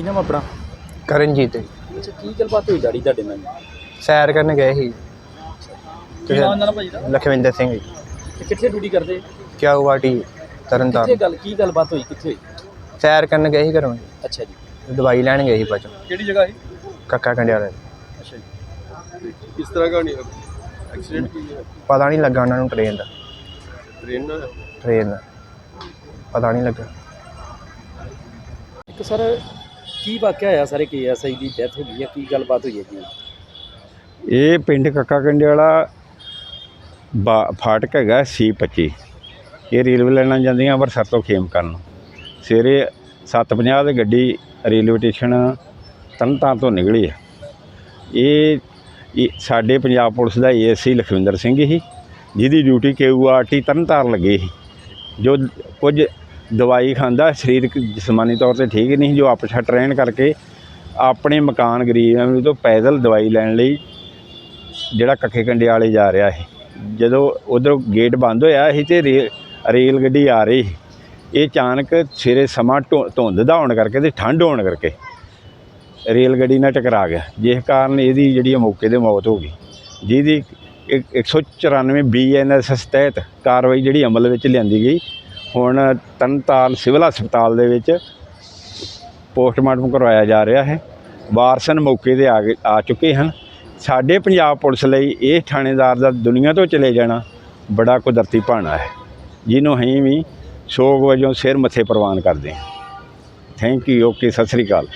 ਕੀ ਨਾਮ ਆਪਣਾ? ਕਰਨਜੀਤ। ਅੱਛਾ ਕੀ ਗੱਲਬਾਤ ਹੋਈ ਡੈਡੀ ਤੁਹਾਡੇ ਨਾਲ? ਸੈਰ ਕਰਨ ਗਏ ਸੀ। ਕੀ ਨਾਮ ਉਹਨਾਂ ਦਾ ਭਾਜੀ ਦਾ? ਲਖਵਿੰਦਰ ਸਿੰਘ ਜੀ। ਤੇ ਕਿੱਥੇ ਡਿਊਟੀ ਕਰਦੇ? ਕਿਆ ਵਾਟੀ ਕਿੱਥੇ ਤਰਨਤਾਰਨ। ਗੱਲ ਕੀ ਗੱਲਬਾਤ ਹੋਈ ਕਿੱਥੇ ਹੋਈ? ਸੈਰ ਕਰਨ ਗਏ ਸੀ ਘਰੋਂ ਅੱਛਾ ਜੀ। ਦਵਾਈ ਲੈਣ ਗਏ ਸੀ ਬਚੋ ਕਿਹੜੀ ਜਗ੍ਹਾ ਹੈ ਕੱਕਾ ਕੰਡਿਆਲਾ ਅੱਛਾ ਜੀ। ਕਿਸ ਤਰ੍ਹਾਂ ਕਹਾਣੀ ਹੈ ਐਕਸੀਡੈਂਟ ਕੀ ਹੈ ਪਤਾ ਨਹੀਂ ਲੱਗਾ ਉਹਨਾਂ ਨੂੰ ਟ੍ਰੇਨ ਦਾ। ਟ੍ਰੇਨ ਨਾਲ? ਟ੍ਰੇਨ ਦਾ। ਪਤਾ ਨਹੀਂ ਲੱਗਾ। ਇੱਕ ਸਰ ਕੀ ਵਾਕਿਆ ਹੋਇਆ ਸਾਰੇ ਕੇਐਸਆਈ ਦੀ ਡੈਥ ਹੋ ਗਈ ਹੈ? ਕੀ ਗੱਲਬਾਤ ਹੋਈ ਹੈ ਜੀ? ਇਹ ਪਿੰਡ ਕੱਕਾ ਕੰਡੇ ਵਾਲਾ ਬਾ- ਫਾਟਕ ਹੈਗਾ C25 ਇਹ ਰੇਲਵੇ ਲਾਈਨਾਂ ਜਾਂਦੀਆਂ ਅੰਮ੍ਰਿਤਸਰ ਤੋਂ ਖੇਮਕਰਨ ਨੂੰ ਸਵੇਰੇ 7:50 ਦੇ ਗੱਡੀ ਰੇਲਵੇ ਸਟੇਸ਼ਨ ਤਰਨਤਾਰਨ ਤੋਂ ਨਿਕਲੀ ਹੈ। ਇਹ ਇਹ ਸਾਡੇ ਪੰਜਾਬ ਪੁਲਿਸ ਦਾ ਏਐਸਸੀ ਲਖਵਿੰਦਰ ਸਿੰਘ ਸੀ ਜਿਹਦੀ ਡਿਊਟੀ ਕੇਯੂਆਰਟੀ ਤਰਨਤਾਰਨ ਲੱਗੀ ਸੀ। ਜੋ ਕੁਝ ਦਵਾਈ ਖਾਂਦਾ ਸਰੀਰਕ ਜਿਸਮਾਨੀ ਤੌਰ ਤੇ ਠੀਕ ਨਹੀਂ, ਜੋ ਆਪਛਾ ਰਹਿਣ ਕਰਕੇ ਆਪਣੇ ਮਕਾਨ ਗਰੀਬ ਨੂੰ ਤੋਂ ਪੈਦਲ ਦਵਾਈ ਲੈਣ ਲਈ ਜਿਹੜਾ ਕੱਖੇ ਕੰਡੇ ਵਾਲੇ ਜਾ ਰਿਹਾ ਸੀ ਜਦੋਂ ਉਧਰੋਂ ਗੇਟ ਬੰਦ ਹੋਇਆ ਸੀ ਤੇ ਰੇ- ਰੇਲ ਗੱਡੀ ਆ ਰਹੀ ਸੀ। ਇਹ ਅਚਾਨਕ ਸਵੇਰੇ ਸਮਾਂ ਧੁ- ਧੁੰਦ ਦਾ ਹੋਣ ਕਰਕੇ ਤੇ ਠੰਡ ਹੋਣ ਕਰਕੇ ਰੇਲ ਗੱਡੀ ਨਾਲ ਟਕਰਾ ਗਿਆ, ਜਿਸ ਕਾਰਨ ਇਹਦੀ ਜਿਹੜੀ ਆ ਮੌਕੇ ਤੇ ਮੌਤ ਹੋ ਗਈ ਜਿਹਦੀ ਇੱਕ- 194 ਬੀਐਨਐਸਐਸ ਤਹਿਤ ਕਾਰਵਾਈ ਜਿਹੜੀ ਅਮਲ ਵਿੱਚ ਲਿਆਂਦੀ ਗਈ ਹੁਣ ਤਰਨਤਾਰਨ ਸਿਵਲ ਹਸਪਤਾਲ ਦੇ ਵਿੱਚ ਪੋਸਟਮਾਰਟਮ ਕਰਵਾਇਆ ਜਾ ਰਿਹਾ ਹੈ। ਵਾਰਸਨ ਮੌਕੇ ਤੇ ਆ ਗਏ, ਆ ਚੁੱਕੇ ਹਨ। ਸਾਡੇ ਪੰਜਾਬ ਪੁਲਿਸ ਲਈ ਇਹ ਥਾਣੇਦਾਰ ਦਾ ਦੁਨੀਆ ਤੋਂ ਚਲੇ ਜਾਣਾ ਬੜਾ ਕੁਦਰਤੀ ਭਾਣਾ ਹੈ। ਜਿਹਨੂੰ ਅਸੀਂ ਵੀ ਸੋਗ ਵਜੋਂ ਸਿਰ ਮੱਥੇ ਪ੍ਰਵਾਨ ਕਰਦੇ ਹਾਂ। Thank you okay Sat Sri Akal.